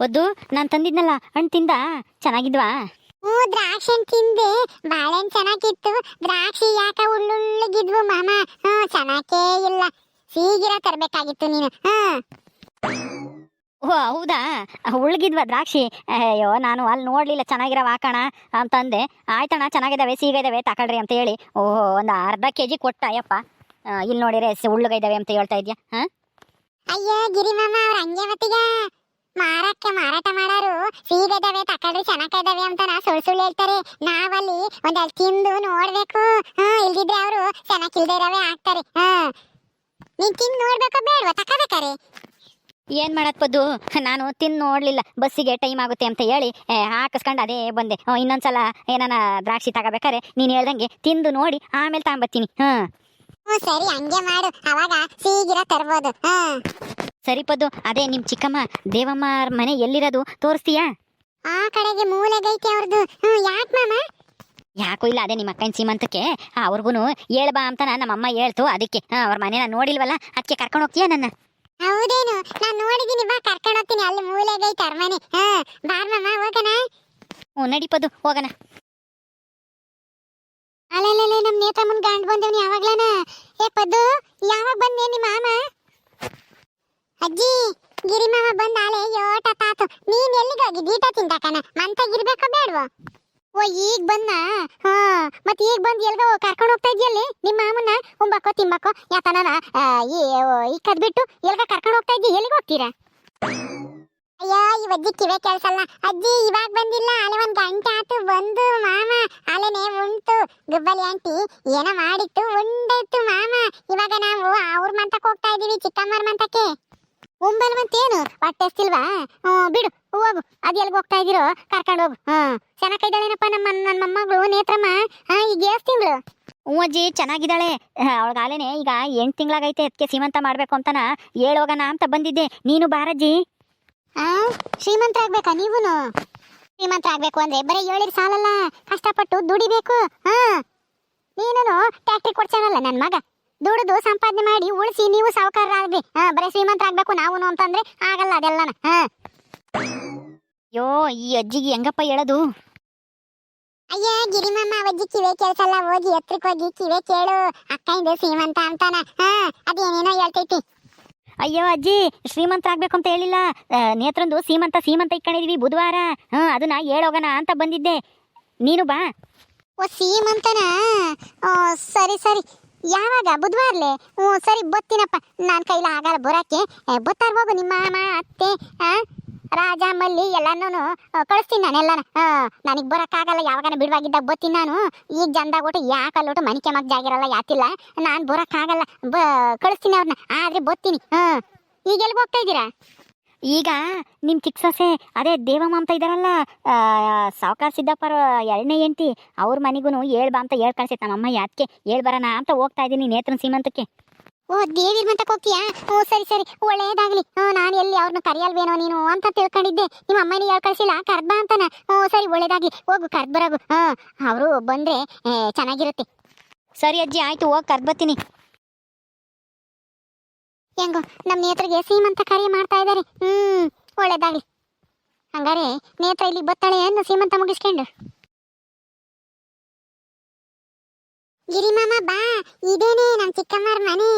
ಒದ್ದು ನಾನು ತಂದಿದ್ನಲ್ಲ ಹಣ್ಣು ತಿಂದ? ಚೆನ್ನಾಗಿದ್ವಾ? ಹ್ಞೂ ದ್ರಾಕ್ಷಿ ತಿಂದೆ. ಬಾಳೆಹಣ್ಣು ಚೆನ್ನಾಗಿತ್ತು. ದ್ರಾಕ್ಷಿ ಯಾಕೆ ಉಳ್ಳುಳ್ಳಿಗಿದ್ವು ಮಾಮ? ಹ್ಞೂ ಚೆನ್ನಾಗೇ ಇಲ್ಲ. ಸೀಗಿರ ತರಬೇಕಾಗಿತ್ತು ನೀನು. ಹಾಂ ಓ ಹೌದಾ? ಉಳ್ಗಿದ್ವಾ ದ್ರಾಕ್ಷಿ? ಅಯ್ಯೋ ನಾನು ಅಲ್ಲಿ ನೋಡಲಿಲ್ಲ ಚೆನ್ನಾಗಿರೋ ಹಾಕೋಣ ಅಂತಂದೆ ಆಯ್ತಣ್ಣ ಚೆನ್ನಾಗಿದ್ದಾವೆ ಸೀಗಿದಾವೆ ತಗೊಳ್ರಿ ಅಂತ ಹೇಳಿ. ಓಹೋ ಒಂದು ಅರ್ಧ ಕೆ ಜಿ ಕೊಟ್ಟ ಅಯ್ಯಪ್ಪ. ಇಲ್ಲಿ ನೋಡಿರೆ ಉಳ್ಳುಗೈದಾವೆ ಅಂತ ಹೇಳ್ತಾ ಇದ್ಯಾ? ಹಾಂ? ಅಯ್ಯೋ ಗಿರಿ ಮಾಮ ಅವ್ರ ಹಂಗೆ ಮತ್ತೀಗ? ಮಾರಕ್ಕೆ ಮಾರಾಟ ಮಾಡೋರು ಸೀಗಿದಾವೆ ತಕೊಳ್ರಿ ಚೆನ್ನಾಗಿದ್ದಾವೆ ಅಂತ ನಾ ಸುಳ್ಳು ಸುಳ್ಳು ಹೇಳ್ತಾರೆ. ನಾವಲ್ಲಿ ಒಂದಲ್ಲಿ ತಿಂದು ನೋಡ್ಬೇಕು. ಹ್ಮ್ ಇಲ್ದಿದ್ರೆ ಅವರು ಚೆನ್ನಾಗಿಲ್ದೇ ಇರವೆ ಹಾಕ್ತಾರೆ ಹ್ಮ್. ನೀನ್ ತಿಂದು ನೋಡ್ಬೇಕೋ ಬೇಡವಾ ತಕೋಬೇಕಾರೆ? ಏನ್ ಮಾಡಕ್ ನಾನು ತಿಂದು ನೋಡಲಿಲ್ಲ. ಬಸ್ಸಿಗೆ ಟೈಮ್ ಆಗುತ್ತೆ ಅಂತ ಹೇಳಿ ಹಾಕಿಸ್ಕೊಂಡು ಅದೇ ಬಂದೆ. ಇನ್ನೊಂದ್ಸಲ ಏನಾನ ದ್ರಾಕ್ಷಿ ತಗೋಬೇಕಾರೆ? ನೀನ್ ಹೇಳ್ದಂಗೆ ತಿಂದು ನೋಡಿ ಆಮೇಲೆ ತಗೊಂಬತ್ತೀನಿ. ಹ್ಮ್. ಹ್ಞೂ ಸರಿ ಹಂಗೆ ಮಾಡು. ಅವಾಗ ಸೀಗಿರ ತರ್ಬೋದು. ಹಾ ಸರಿ ಪದ್ದು ಅದೇ ನಿಮ್ಮ ಚಿಕ್ಕಮ್ಮ ದೇವಮ್ಮ ಅವ್ರ್ ಮನೆ ಎಲ್ಲಿರೋದು ತೋರಿಸ್ತೀಯಾ? ಆ ಕಡೆಗೆ ಮೂಲೆಗೈತೆ ಅವ್ರದ್ದು ಹ್ಞೂ ಯಾಕೆ ಮಾಮ? ಯಾಕೂ ಇಲ್ಲ ಅದೇ ನಿಮ್ಮ ಅಕ್ಕನ ಸೀಮಂತಕ್ಕೆ. ಅವ್ರಿಗೂ ಹೇಳ್ಬಾ ಅಂತ ನಮ್ಮಮ್ಮ ಹೇಳ್ತು ಅದಕ್ಕೆ. ಹಾಂ ಅವ್ರ ಮನೇನ ನೋಡಿಲ್ವಲ್ಲ ಅದಕ್ಕೆ ಕರ್ಕೊಂಡು ಹೋಗ್ತೀಯಾ ನನ್ನ? ಹೌದೇನು ನಾನು ನೋಡಿದೀನಿ ಬಾ ಕರ್ಕೊಂಡು ಹೋಗ್ತೀನಿ. ಅಲ್ಲಿ ಮೂಲೆಗೈತೆ ಅರಮನೆ ಹಾ ಬಾರ್ ಮಾಮ ಹೋಗೋಣ. ಹ್ಞೂ ನಡಿಪದು ಹೋಗೋಣ. ಅಲ್ಲಲ್ಲೇ ನಮ್ಮ ನೇತಮ್ಮನ ಗಂಡ ಬಂದವ್ನಿ ಯಾವಾಗ್ಲೇನ? ಏ ಪದ್ದು ಯಾವಾಗ ಬಂದೆ ನಿಮ್ಮ ಮಾಮ? ಅಜ್ಜಿ ಗಿರಿ ಮಾಮ ಬಂದ ಆಲೆ ಯೋಟ ತಾತು. ನೀನ್ ಎಲ್ಲಿಗೆ ಹೋಗಿ ದೀಟ ತಿಂದಾಕನ ಮಂತಾಗಿರ್ಬೇಕೋ ಬೇಡ ಓ, ಈಗ ಬಂದ ಹಾ ಮತ್ ಈಗ ಬಂದ್ ಎಲ್ಗ ಕರ್ಕೊಂಡು ಹೋಗ್ತಾ ಇದ್ಯಲ್ಲಿ ನಿಮ್ಮ ಮಾಮನ ಉಂಬಾಕೋ, ತಿಂಬಾಕೋ ಯಾತನ ಈ ಕದ್ಬಿಟ್ಟು ಎಲ್ಗ ಕರ್ಕೊಂಡು ಹೋಗ್ತಾ ಇದ್ದಿ, ಎಲ್ಲಿಗೆ ಹೋಗ್ತೀರಾ? ಅಯ್ಯೋ, ಈ ಅಜ್ಜಿ ಕಿವೆ ಕೆಲ್ಸಲ್ಲ ಅಜ್ಜಿ, ಇವಾಗ ಬಂದಿಲ್ಲ ಅಲೆ ಒಂದ್ ಗಂಟೆ ಆತು, ಬಂದು ಮಾಮ. ಅಲೆನೆ ಉಂಟು. ಗುಬ್ಬಲಿ ಆಂಟಿ, ಏನೋ ಮಾಡಿತ್ತು ಉಂಡಿತ್ತು ಮಾಮ. ಇವಾಗ ನಾವು ಅವ್ರ ಮಂತಕ್ಕೆ ಹೋಗ್ತಾ ಇದೀವಿ, ಚಿಕ್ಕಮ್ಮರ ಮಂತಕ್ಕೆ. ಉಂಬಲ್ ಮಂತೇನು ಹೊಟ್ಟೆ ಹ್ಞೂ ಬಿಡು ಹೋಗು. ಅದು ಎಲ್ಲಿಗೆ ಹೋಗ್ತಾ ಇದೀರೋ? ಕರ್ಕೊಂಡು ಹೋಗು. ಹ್ಞೂ ಚೆನ್ನಾಗಿದ್ದಾಳೇನಪ್ಪ ನಮ್ಮ ನನ್ನ ಮೊಮ್ಮಗಳು ನೇತ್ರಮ್ಮ? ಹಾಂ ಈಗ ಎಷ್ಟು ತಿಂಗಳು? ಹ್ಞೂ ಅಜ್ಜಿ ಚೆನ್ನಾಗಿದ್ದಾಳೆ. ಅವಳಗಾಲೇನೆ ಈಗ ಎಂಟು ತಿಂಗಳಾಗೈತೆ. ಅದಕ್ಕೆ ಸೀಮಂತ ಮಾಡಬೇಕು ಅಂತನ ಹೇಳೋಗಣ ಅಂತ ಬಂದಿದ್ದೆ. ನೀನು ಬಾರಜ್ಜಿ ಹಾಂ ಶ್ರೀಮಂತ ಆಗ್ಬೇಕಾ ನೀವೂ ಶ್ರೀಮಂತ ಆಗ್ಬೇಕು ಅಂದ್ರೆ ಬರೀ ಹೇಳಿದ್ರೆ ಸಾಲಲ್ಲ. ಕಷ್ಟಪಟ್ಟು ದುಡಿಬೇಕು. ಹಾಂ ನೀನು ಟ್ಯಾಕ್ಟ್ರಿ ಕೊಡ್ಸಾನಲ್ಲ ನನ್ನ ಮಗ. ದುಡಿದು ಸಂಪಾದನೆ ಮಾಡಿ ಉಳಿಸಿ ನೀವು ಸಾವುಕಾರ ಆಗ್ರಿ ಹಾ ಬರೀ ಶ್ರೀಮಂತ ಆಗ್ಬೇಕು ನಾವು ಅಂತಂದ್ರೆ ಆಗಲ್ಲ ಅದೆಲ್ಲನ. ಹಾ. ಯೋ ಈ ಅಜ್ಜಿಗೆ ಹೆಂಗಪ್ಪ ಹೇಳೋದು? ಅಯ್ಯ ಗಿರಿಮಮ್ಮ ಅವಜ್ಜಿ ಕಿವೆ ಕೇಳ್ಸಲ್ಲ ಹೋಗಿ ಎತ್ತರಕ್ಕೆ ಹೋಗಿ ಕಿವೆ ಕೇಳು. ಅಕ್ಕ ಇದು ಶ್ರೀಮಂತ ಅಂತಾನ. ಹಾ ಅದೇನೇನೋ ಹೇಳ್ತೈತಿ. ಅಯ್ಯೋ ಅಜ್ಜಿ ಶ್ರೀಮಂತ ಆಗ್ಬೇಕು ಅಂತ ಹೇಳಿಲ್ಲ. ನೇತ್ರಂದು ಸೀಮಂತ ಸೀಮಂತ ಇಟ್ಕೊಂಡಿದೀವಿ ಬುಧವಾರ. ಹಾ ಅದನ್ನ ಹೇಳೋಗಣ ಅಂತ ಬಂದಿದ್ದೆ. ನೀನು ಬಾ. ಓ ಸೀಮಂತನ? ಓ ಸರಿ ಸರಿ. ಯಾವಾಗ? ಬುಧವಾರ್ಲೆ? ಹ್ಞೂ, ಸರಿ, ಬತ್ತಿನಪ್ಪ. ನನ್ನ ಕೈಲ ಆಗಲ್ಲ ಬರೋಕ್ಕೆ. ಬತ್ತಾರ ಹೋಗು ನಿಮ್ಮ ಮಾಮ, ಅತ್ತೆ ರಾಜ, ಮಲ್ಲಿ ಎಲ್ಲಾನು ಕಳಿಸ್ತೀನಿ ನಾನು ನಾನೆಲ್ಲನ ನನಗೆ ಬರೋಕ್ಕಾಗಲ್ಲ, ಯಾವಾಗನ ಬಿಡುವಾಗಿದ್ದಾಗ ಬತ್ತೀನಿ ನಾನು. ಈಗ ಜಂದಾಗ ಒಟ್ಟು ಯಾಕಲ್ಲೊಟ್ಟು ಮನೆ ಮಗ್ ಜಾಗಿರಲ್ಲ ಯಾತಿಲ್ಲ. ನಾನು ಬರೋಕ್ಕಾಗಲ್ಲ. ಬ, ಕಳಿಸ್ತೀನಿ ಅವ್ರನ್ನ ಆದರೆ ಬತ್ತೀನಿ. ಹಾಂ ಈಗ ಹೋಗ್ತಾ ಇದ್ದೀರಾ? ಈಗ ನಿಮ್ಮ ಚಿಕ್ಕ ಸೊಸೆ ಅದೇ ದೇವಮ್ಮ ಅಂತ ಇದಾರಲ್ಲ ಸಾವುಕಾರ ಸಿದ್ದಪ್ಪರ ಎರಡನೇ ಹೆಂಡ್ತಿ ಅವ್ರ ಮನೆಗೂ ಹೇಳ್ಬಾ ಅಂತ ಹೇಳ್ ಕಳ್ಸೈತೆ ನಮ್ಮಮ್ಮ ಯಾಕೆ ಹೇಳ್ಬರೋಣ ಅಂತ ಹೋಗ್ತಾ ಇದ್ದೀನಿ ನೇತ್ರನ್ ಸೀಮಂತಕ್ಕೆ. ಓ ದೇವಿ ಮಂತಕ್ಕೆ ಹೋಗ್ತೀಯಾ? ಓ ಸರಿ ಸರಿ ಒಳ್ಳೇದಾಗ್ಲಿ. ನಾನು ಎಲ್ಲಿ ಅವ್ರನ್ನ ಕರೆಯಲ್ವೇನೋ ನೀನು ಅಂತ ತಿಳ್ಕೊಂಡಿದ್ದೆ. ನಿಮ್ಮ ಅಮ್ಮನಿ ಹೇಳ್ ಕಳ್ಸಿಲ್ಲ ಕರ್ದ ಅಂತಾನ. ಓ ಸರಿ ಒಳ್ಳೇದಾಗ್ಲಿ. ಹೋಗು ಕರ್ದ್ ಬರೋಗು. ಹಾಂ ಅವರು ಬಂದ್ರೆ ಚೆನ್ನಾಗಿರುತ್ತೆ. ಸರಿ ಅಜ್ಜಿ ಆಯ್ತು ಹೋಗಿ ಕರ್ಬತ್ತೀನಿ ಹೆಂಗೋ ನಮ್ಮ ನೇತ್ರಿಗೆ ಸೀಮಂತ ಕಾರ್ಯ ಮಾಡ್ತಾ ಇದ್ದಾರೆ ಹ್ಮ್ ಒಳ್ಳೇದಾಗ್ಲಿ. ಹಂಗಾರೆ ನೇತ್ರ ಇಲ್ಲಿ ಬತ್ತಾಳೆ ಅನ್ನು ಸೀಮಂತ ಮುಗಿಸ್ಕೊಂಡು. ಗಿರಿಮಾಮ ಬಾ. ಇದೇನೆ ನಮ್ಮ ಚಿಕ್ಕಮ್ಮರ ಮನೆ.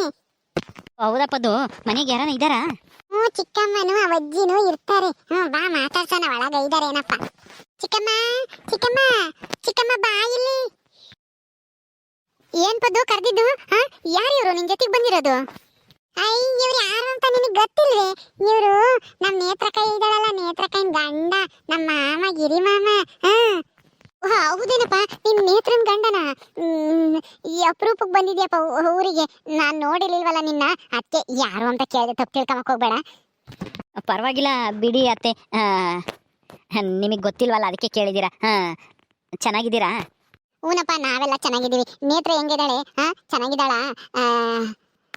ಹೌದಪ್ಪದು ಮನೆಗೆ ಯಾರನ ಇದ್ದಾರಾ? ಹ್ಞೂ ಚಿಕ್ಕಮ್ಮನು ಅವಜ್ಜಿನೂ ಇರ್ತಾರೆ. ಹ್ಞೂ ಬಾ ಮಾತಾಡ್ಸೋಣ ಒಳಗೆ ಇದ್ದಾರೆ ಏನಪ್ಪ. ಚಿಕ್ಕಮ್ಮ ಚಿಕ್ಕಮ್ಮ ಚಿಕ್ಕಮ್ಮ ಬಾ ಇಲ್ಲಿ. ಏನ್ ಪದ್ದು ಕರೆದಿದ್ದು? ಹಾ ಯಾರು ಇವರು? ನಿನ್ ಜೊತೆಗೆ ಬಂದಿರೋದು? ಐ ಇವ್ರು ಯಾರು ಅಂತ ನಿನಗೆ ಗೊತ್ತಿಲ್ವೇ? ಇವರು ನಮ್ಮ ನೇತ್ರಕಾಯಿ ಇದ್ದಾಳಲ್ಲ ನೇತ್ರಕೈನ್ ಗಂಡ ನಮ್ಮ ಮಾಮ ಗಿರಿ ಮಾಮ ಹಾ ಹೌದೇನಪ್ಪ ನಿನ್ ನೇತ್ರನ ಗಂಡನ? ಈ ಅಪರೂಪಕ್ಕೆ ಬಂದಿದ್ಯಪ್ಪ ಊರಿಗೆ. ನಾನು ನೋಡಿರ್ಲಿಲ್ವಲ್ಲ ನಿನ್ನ. ಅದಕ್ಕೆ ಯಾರು ಅಂತ ಕೇಳಿದೆ ತಪ್ಪು ತಿಳ್ಕೊಂಬಕ್ ಹೋಗ್ಬೇಡ. ಪರವಾಗಿಲ್ಲ ಬಿಡಿ ಅತ್ತೆ. ನಿಮಗೆ ಗೊತ್ತಿಲ್ವಲ್ಲ ಅದಕ್ಕೆ ಕೇಳಿದ್ದೀರಾ ಹಾಂ ಚೆನ್ನಾಗಿದ್ದೀರಾ? ಹೂನಪ್ಪ ನಾವೆಲ್ಲ ಚೆನ್ನಾಗಿದ್ದೀವಿ. ನೇತ್ರ ಹೆಂಗಿದ್ದಾಳೆ? ಹಾ ಚೆನ್ನಾಗಿದ್ದಾಳ? ಆ,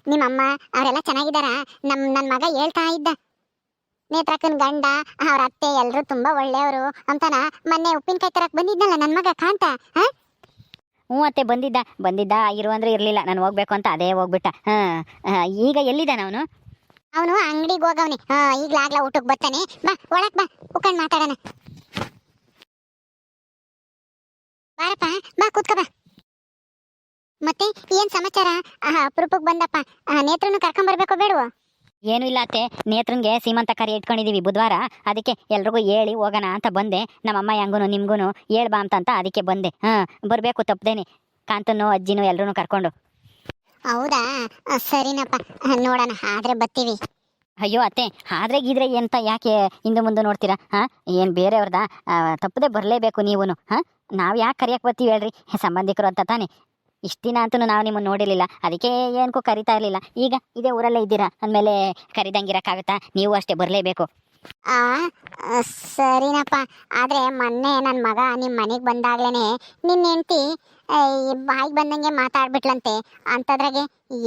ನಿಮ್ಮಮ್ಮ ಅವರೆಲ್ಲ ಚೆನ್ನಾಗಿದ್ದಾರ? ನಮ್ಮ ನನ್ನ ಮಗ ಹೇಳ್ತಾ ಇದ್ದ. ನೇತ್ರಕ್ಕನ ಗಂಡ ಅವ್ರ ಅತ್ತೆ ಎಲ್ರು ತುಂಬಾ ಒಳ್ಳೆಯವರು ಅಂತಾನ ಮೊನ್ನೆ ಉಪ್ಪಿನಕಾಯಿ ತರಕ್ ಬಂದಿದ್ನಲ್ಲ ನನ್ನ ಮಗ ಕಾಂತ ಹಾ? ಹ್ಞೂ ಅತ್ತೆ ಬಂದಿದ್ದ ಬಂದಿದ್ದ ಇರು ಅಂದ್ರೆ ಇರ್ಲಿಲ್ಲ ನಾನು ಹೋಗ್ಬೇಕು ಅಂತ ಅದೇ ಹೋಗ್ಬಿಟ್ಟ. ಹಾಂ ಈಗ ಎಲ್ಲಿದ್ದಾನ ಅವನು? ಅವನು ಅಂಗಡಿಗೆ ಹೋಗವನೆ. ಹಾ ಈಗ್ಲಾಗ್ಲ ಊಟಕ್ಕೆ ಬರ್ತಾನೆ. ಬಾ ಒಳಕ್ ಬಾ ಉಕ್ಕಂಡ್ ಮಾತಾಡೋಣ. ಬಾರಪ್ಪ ಬಾ ಕೂತ್ಕೋ ಬಾ. ಮತ್ತೆ ಏನ್ ಸಮಾಚಾರ? ಅಪರೂಪಕ್ಕೆ ಬಂದಪ್ಪ. ನೇತ್ರನು ಕರ್ಕೊಂಡ್ ಬರ್ಬೇಕು ಬೇಡವೋ? ಏನೂ ಇಲ್ಲ ಅತ್ತೆ. ನೇತ್ರನ್ಗೆ ಸೀಮಂತ ಕರಿ ಇಟ್ಕೊಂಡಿದೀವಿ ಬುಧವಾರ. ಅದಕ್ಕೆ ಎಲ್ರಿಗೂ ಹೇಳಿ ಹೋಗೋಣ ಅಂತ ಬಂದೆ. ನಮ್ಮಮ್ಮ ಹೆಂಗೂ ನಿಮ್ಗೂ ಹೇಳ್ ಬಾ ಅಂತ ಅದಕ್ಕೆ ಬಂದೆ. ಹಾ ಬರಬೇಕು ತಪ್ಪದೇನೆ. ಕಾಂತನು ಅಜ್ಜಿನೂ ಎಲ್ರು ಕರ್ಕೊಂಡು. ಹೌದಾ? ಸರಿನಪ್ಪ. ನೋಡೋಣ. ಆದ್ರೆ ಬರ್ತೀವಿ ಅಯ್ಯೋ ಅತ್ತೆ ಆದ್ರೆ ಗೀದ್ರೆ ಎಂತ ಯಾಕೆ ಹಿಂದೆ ಮುಂದೆ ನೋಡ್ತೀರಾ? ಹಾ ಏನ್ ಬೇರೆಯವ್ರದ? ತಪ್ಪದೆ ಬರಲೇಬೇಕು ನೀವು ಹಾ ನಾವ್ ಯಾಕೆ ಕರಿಯಕ್ ಬರ್ತೀವಿ ಹೇಳ್ರಿ. ಸಂಬಂಧಿಕರು ಅಂತ ತಾನೆ. ಇಷ್ಟ ದಿನ ಅಂತೂ ನಾವು ನಿಮ್ಮನ್ನು ನೋಡಿರಲಿಲ್ಲ. ಅದಕ್ಕೆ ಏನಕ್ಕೂ ಕರಿತಾ ಇರ್ಲಿಲ್ಲ. ಈಗ ಇದೇ ಊರಲ್ಲೇ ಇದ್ದೀರಾ? ಅಂದಮೇಲೆ ಕರಿದಂಗಿರಕ್ಕಾಗತ್ತಾ ನೀವು ಅಷ್ಟೇ ಬರಲೇಬೇಕು. ಆ ಸರಿನಪ್ಪ. ಆದ್ರೆ ಮೊನ್ನೆ ನನ್ನ ಮಗ ನಿಮ್ಮ ಮನೆಗೆ ಬಂದಾಗ್ಲೇ ನಿನ್ನ ಬಾಯಿಗೆ ಬಂದಂಗೆ ಮಾತಾಡ್ಬಿಟ್ಲಂತೆ. ಅಂಥದ್ರಾಗೆ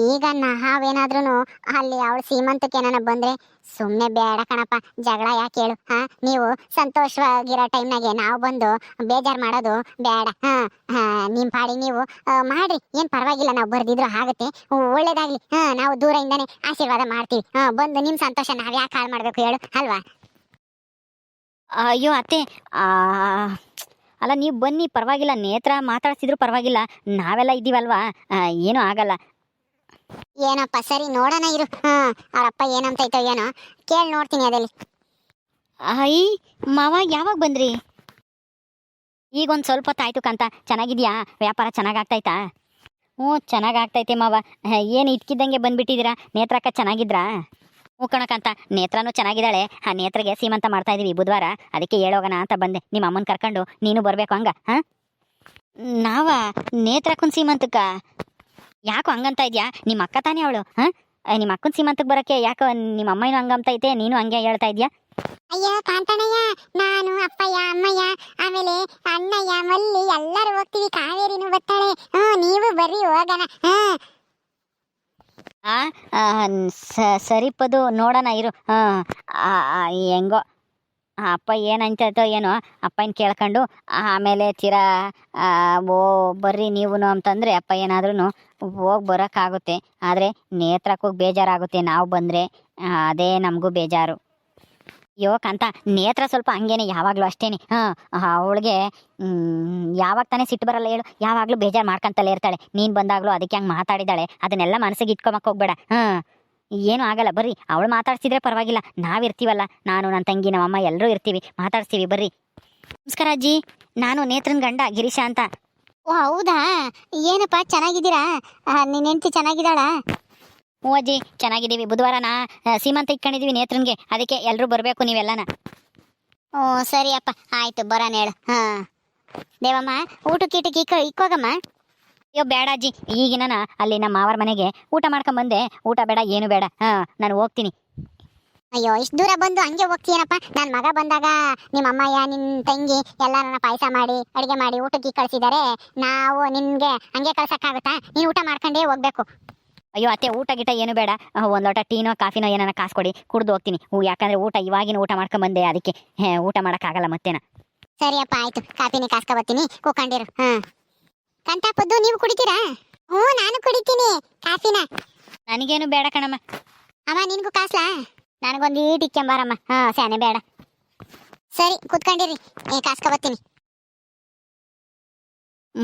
ಈಗ ನಾವೇನಾದ್ರೂ ಅಲ್ಲಿ ಅವಳು ಸೀಮಂತಕ್ಕೆ ಏನಾನ ಬಂದ್ರೆ ಸುಮ್ಮನೆ ಬೇಡ ಕಣಪ್ಪ, ಜಗಳ ಯಾಕೆ ಹೇಳು, ಹಾ? ನೀವು ಸಂತೋಷವಾಗಿರೋ ಟೈಮ್ನಾಗೆ ನಾವು ಬಂದು ಬೇಜಾರು ಮಾಡೋದು ಬೇಡ, ಹಾ? ಹಾ ನಿಮ್ಮ ಪಾಡಿ ನೀವು ಮಾಡ್ರಿ. ಏನು ಪರವಾಗಿಲ್ಲ, ನಾವು ಬರೆದಿದ್ರು ಆಗುತ್ತೆ. ಒಳ್ಳೇದಾಗಿ ಹಾ? ನಾವು ದೂರದಿಂದಾನೆ ಆಶೀರ್ವಾದ ಮಾಡ್ತೀವಿ. ಹಾ, ಬಂದು ನಿಮ್ಮ ಸಂತೋಷ ನಾವು ಯಾಕೆ ಹಾಳು ಮಾಡಬೇಕು ಹೇಳು, ಅಲ್ವಾ? ಅಯ್ಯೋ, ಅತ್ತೆ ಅಲ್ಲ ನೀವು ಬನ್ನಿ ಪರವಾಗಿಲ್ಲ. ನೇತ್ರ ಮಾತಾಡ್ಸಿದ್ರು ಪರವಾಗಿಲ್ಲ. ನಾವೆಲ್ಲ ಇದ್ದೀವಲ್ವಾ? ಏನೂ ಆಗಲ್ಲ. ಏನಪ್ಪ ಸರಿ ನೋಡೋಣ ಇರು. ಹಾಂ ಅವರಪ್ಪ ಏನಂತ ಐತೋ ಏನೋ. ಕೇಳಿ ನೋಡ್ತೀನಿ ಅದಲ್ಲಿ ಅಯ್ಯ ಮಾವ ಯಾವಾಗ ಬಂದ್ರಿ? ಈಗ ಒಂದು ಸ್ವಲ್ಪ ಹೊತ್ತಾಯ್ತು ಕಂತ. ಚೆನ್ನಾಗಿದೆಯಾ? ವ್ಯಾಪಾರ ಚೆನ್ನಾಗಾಗ್ತೈತಾ ಹ್ಞೂ ಚೆನ್ನಾಗಾಗ್ತೈತೆ ಮಾವ. ಏನು ಇಟ್ಕಿದ್ದಂಗೆ ಬಂದುಬಿಟ್ಟಿದ್ದೀರಾ? ನೇತ್ರಕ್ಕ ಚೆನ್ನಾಗಿದ್ರಾ? ಹ್ಞೂ ಕಣಕಂತ ನೇತ್ರನೂ ಚೆನ್ನಾಗಿದ್ದಾಳೆ. ಆ ನೇತ್ರಗೆ ಸೀಮಂತ ಮಾಡ್ತಾ ಇದೀವಿ ಬುಧವಾರ. ಅದಕ್ಕೆ ಹೇಳೋಗೋಣ ಅಂತ ಬಂದೆ. ನಿಮ್ಮ ಅಮ್ಮನ ಕರ್ಕೊಂಡು ನೀನು ಬರಬೇಕು ಹಂಗ, ಹಾಂ? ನಾವ? ನೇತ್ರಕ್ಕನ್ ಸೀಮಂತಕ್ಕ? ಯಾಕೋ ಹಂಗಂತ ಇದ್ಯಾ? ನಿಮ್ಮ ಅಕ್ಕ ತಾನೇ ಅವಳು, ಹಾಂ? ನಿಮ್ಮ ಅಕ್ಕನ ಸೀಮಂತಕ್ಕೆ ಬರೋಕ್ಕೆ ಯಾಕೋ ನಿಮ್ಮ ಅಮ್ಮನೂ ಹಂಗಂತ ಐತೆ, ನೀನು ಹಂಗೆ ಹೇಳ್ತಾ ಇದೆಯಾ? ಅಯ್ಯೋ, ಕಾಂತಣ್ಣಯ್ಯ, ನಾನು, ಅಪ್ಪಯ್ಯ, ಅಮ್ಮಯ್ಯ, ಆಮೇಲೆ ಅಣ್ಣಯ್ಯ, ಮಲ್ಲಿ ಎಲ್ಲರೂ ಹೋಗ್ತೀವಿ. ಕಾವೇರಿನೂ ಬರ್ತಾಳೆ. ಹ್ಞೂ ನೀವು ಬರ್ರಿ, ಹೋಗೋಣ, ಹಾ? ಆ ಸರಿಪದು ನೋಡೋಣ, ಇರು. ಹೆಂಗೋ. ಅಪ್ಪ ಅಪ್ಪ ಏನಂತೈತೋ ಏನೋ, ಅಪ್ಪನ ಕೇಳ್ಕೊಂಡು, ಆಮೇಲೆ ತೀರಾ ಓ, ಬರ್ರಿ ನೀವು ಅಂತಂದರೆ, ಅಪ್ಪ ಏನಾದ್ರೂ ಹೋಗಿ ಬರೋಕ್ಕಾಗುತ್ತೆ. ಆದರೆ ನೇತ್ರಕ್ಕೂ ಬೇಜಾರಾಗುತ್ತೆ. ನಾವು ಬಂದರೆ ಅದೇ ನಮಗೂ ಬೇಜಾರು. ಅಯ್ಯೋ ಕಾಂತ, ನೇತ್ರ ಸ್ವಲ್ಪ ಹಂಗೇನೆ, ಯಾವಾಗಲೂ ಅಷ್ಟೇನೆ. ಹಾಂ, ಅವಳಿಗೆ ಯಾವಾಗ ತಾನೇ ಸಿಟ್ಟು ಬರಲ್ಲ ಹೇಳು. ಯಾವಾಗಲೂ ಬೇಜಾರು ಮಾಡ್ಕೊಂತಲೇ ಇರ್ತಾಳೆ. ನೀನು ಬಂದಾಗಲೂ ಅದಕ್ಕೆ ಹಂಗೆ ಮಾತಾಡಿದಾಳೆ. ಅದನ್ನೆಲ್ಲ ಮನಸ್ಸಿಗೆ ಇಟ್ಕೊಂಬಕ್ಕೆ ಹೋಗ್ಬೇಡ. ಹಾಂ, ಏನೂ ಆಗಲ್ಲ. ಬರ್ರಿ, ಅವಳು ಮಾತಾಡ್ಸಿದ್ರೆ ಪರವಾಗಿಲ್ಲ. ನಾವಿರ್ತೀವಲ್ಲ ನಾನು ನನ್ನ ತಂಗಿ, ನಮ್ಮಮ್ಮ ಎಲ್ಲರೂ ಇರ್ತೀವಿ. ಮಾತಾಡ್ಸ್ತೀವಿ. ಬರ್ರಿ. ನಮಸ್ಕಾರ ಅಜ್ಜಿ. ನಾನು ನೇತ್ರನ್ ಗಂಡ, ಗಿರೀಶ ಅಂತ. ಓ, ಹೌದಾ? ಏನಪ್ಪ, ಚೆನ್ನಾಗಿದ್ದೀರಾ? ನಿನ್ನ ಹೆಂಡತಿ ಚೆನ್ನಾಗಿದ್ದಾಳಾ? ಹ್ಞೂ ಅಜ್ಜಿ, ಚೆನ್ನಾಗಿದ್ದೀವಿ. ಬುಧವಾರನ ಸೀಮಂತ ಇಟ್ಕೊಂಡಿದ್ದೀವಿ ನೇತ್ರನ್ಗೆ. ಅದಕ್ಕೆ ಎಲ್ಲರೂ ಬರಬೇಕು ನೀವೆಲ್ಲನ ಓ ಸರಿ ಅಪ್ಪ. ಆಯ್ತು, ಬರೋಣ ಹೇಳು. ಹಾಂ. ದೇವಮ್ಮ, ಊಟಕ್ಕೆ ಈಟಕ್ಕೆ ಇಕ್ಕ ಇಕ್ಕೋಗಮ್ಮ. ಅಯ್ಯೋ, ಬೇಡ ಅಜ್ಜಿ. ಈಗಿನ ಅಲ್ಲಿ ನಮ್ಮ ಮಾವರ ಮನೆಗೆ ಊಟ ಮಾಡ್ಕೊಂಡು ಬಂದೆ ಊಟ ಬೇಡ, ಏನು ಬೇಡ. ಹಾಂ, ನಾನು ಹೋಗ್ತೀನಿ. ಅಯ್ಯೋ, ಇಷ್ಟು ದೂರ ಬಂದು ಹಂಗೆ ಹೋಗ್ತೀನಪ್ಪ ನನ್ನ ಮಗ ಬಂದಾಗ ನಿಮ್ಮ ಅಮ್ಮಯ್ಯ ನಿನ್ನ ತಂಗಿ ಎಲ್ಲ ನನ್ನ ಪಾಯಸ ಮಾಡಿ, ಅಡುಗೆ ಮಾಡಿ ಊಟಕ್ಕೆ ಕಳಿಸಿದ್ದಾರೆ ನಾವು ನಿಮಗೆ ಹಂಗೆ ಕಳ್ಸೋಕ್ಕಾಗುತ್ತಾ? ನೀನು ಊಟ ಮಾಡ್ಕೊಂಡೇ ಹೋಗ್ಬೇಕು. ಅಯ್ಯೋ ಅತ್ತೆ ಊಟ ಗಿಟ ಏನು ಬೇಡ. ಒಂದು ಲೋಟ ಟೀನೋ ಕಾಫಿನೋ ಏನಾನ ಕಾಸು ಕೊಡಿ ಕುಡ್ದು ಹೋಗ್ತೀನಿ. ಹ್ಞೂ ಯಾಕಂದ್ರೆ ಊಟ ಇವಾಗಿನ ಊಟ ಮಾಡ್ಕೊಂಡ್ ಬಂದೆ ಅದಕ್ಕೆ. ಹೇ, ಊಟ ಮಾಡೋಕ್ಕಾಗಲ್ಲ ಮತ್ತೇನ. ಸರಿಯಪ್ಪ ಆಯ್ತು. ಕಾಫಿನೇ ಕಾಸ್ಕೊ ಬರ್ತೀನಿ. ಕೂಕೊಂಡಿರು ಹಾ. ಕಂತಾಪದ್ದು ನೀವು ಕುಡಿತೀರಾ? ಹ್ಞೂ ನಾನು ಕುಡಿತೀನಿ. ಕಾಫಿನ. ನನಗೇನು ಬೇಡ ಕಣಮ್ಮ. ಅಮ್ಮ ನಿನಗೂ ಕಾಸ್ಲಾ? ನನಗೊಂದು ಈಟ್ ಇಕ್ಕಂಬಾರಮ್ಮ. ಹಾಂ ಸ್ಯಾನೆ ಬೇಡ. ಸರಿ ಕುತ್ಕೊಂಡಿರಿ. ಏ ಕಾಸ್ಕೊ ಬರ್ತೀನಿ.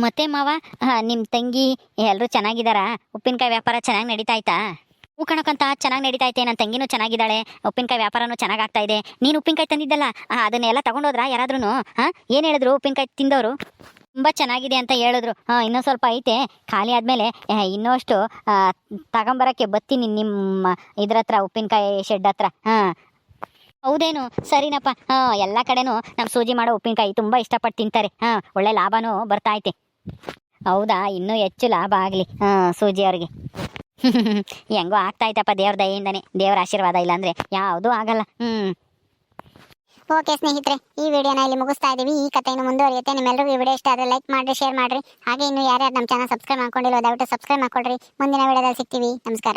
ಮತ್ತೆ ಮಾವ ನಿಮ್ಮ ನಿಮ್ ತಂಗಿ ಎಲ್ಲರೂ ಚೆನ್ನಾಗಿದಾರ? ಉಪ್ಪಿನಕಾಯಿ ವ್ಯಾಪಾರ ಚೆನ್ನಾಗಿ ನಡೀತಾ ಐತಾ ಹೂ ಕಣಕ್ಕಂತ, ಚೆನ್ನಾಗಿ ನಡೀತಾ ಐತೆ ನನ್ನ ತಂಗಿನೂ ಚೆನ್ನಾಗಿದ್ದಾಳೆ. ಉಪ್ಪಿನಕಾಯಿ ವ್ಯಾಪಾರನೂ ಚೆನ್ನಾಗಿ ಆಗ್ತಾ ಇದೆ ನೀನು ಉಪ್ಪಿನಕಾಯಿ ತಂದಿದ್ದಲ್ಲ? ಅದನ್ನೆಲ್ಲ ತಗೊಂಡೋದ್ರಾ ಯಾರಾದ್ರೂ ಹಾಂ ಏನು ಹೇಳಿದ್ರು ಉಪ್ಪಿನಕಾಯಿ ತಿಂದವರು? ತುಂಬ ಚೆನ್ನಾಗಿದೆ ಅಂತ ಹೇಳಿದ್ರು. ಹಾಂ ಇನ್ನೂ ಸ್ವಲ್ಪ ಐತೆ. ಖಾಲಿ ಆದಮೇಲೆ ಇನ್ನಷ್ಟು ತಗೊಂಬರಕ್ಕೆ ಬತ್ತೀನಿ ನಿಮ್ಮ ಇದ್ರ ಹತ್ರ, ಉಪ್ಪಿನಕಾಯಿ ಶೆಡ್ ಹತ್ರ. ಹಾಂ ಹೌದೇನು? ಸರಿನಪ್ಪ. ಹಾಂ ಎಲ್ಲ ಕಡೆನೂ ನಮ್ಮ ಸೂಜಿ ಮಾಡೋ ಉಪ್ಪಿನಕಾಯಿ ತುಂಬ ಇಷ್ಟಪಟ್ಟು ತಿಂತಾರೆ. ಹಾಂ ಒಳ್ಳೆ ಲಾಭನೂ ಬರ್ತಾ ಐತೆ ಹೌದಾ? ಇನ್ನೂ ಹೆಚ್ಚು ಲಾಭ ಆಗಲಿ. ಹಾಂ, ಸೂಜಿ ಅವ್ರಿಗೆ. ಹೆಂಗೋ ಆಗ್ತಾ ಇತ್ತಪ್ಪ ದೇವ್ರ ದಯೆಯಿಂದನೇ. ದೇವ್ರ ಆಶೀರ್ವಾದ ಇಲ್ಲಾಂದ್ರೆ ಯಾವುದೂ ಆಗಲ್ಲ. ಹ್ಮ್. ಓಕೆ ಸ್ನೇಹಿತರೆ, ಈ ವಿಡಿಯೋನ ಇಲ್ಲಿ ಮುಗಿಸ್ತಾ ಇದ್ದೀವಿ. ಈ ಕಥೆಯನ್ನು ಮುಂದುವರಿಯುತ್ತೆ. ನಿಮ್ಮೆಲ್ಲರಿಗೂ ಈ ವಿಡಿಯೋ ಇಷ್ಟ ಆದರೆ ಲೈಕ್ ಮಾಡಿರಿ, ಶೇರ್ ಮಾಡಿರಿ. ಹಾಗೆ ಇನ್ನು ಯಾರ್ಯಾರು ನಮ್ಮ ಚಾನಲ್ ಸಬ್ಸ್ಕ್ರೈಬ್ ಮಾಡ್ಕೊಂಡಿಲ್ಲ ದಯವಿಟ್ಟು ಸಬ್ಸ್ಕ್ರೈಬ್ ಮಾಡ್ಕೊಳ್ರಿ ಮುಂದಿನ ವಿಡಿಯೋದಲ್ಲಿ ಸಿಗ್ತೀವಿ. ನಮಸ್ಕಾರ.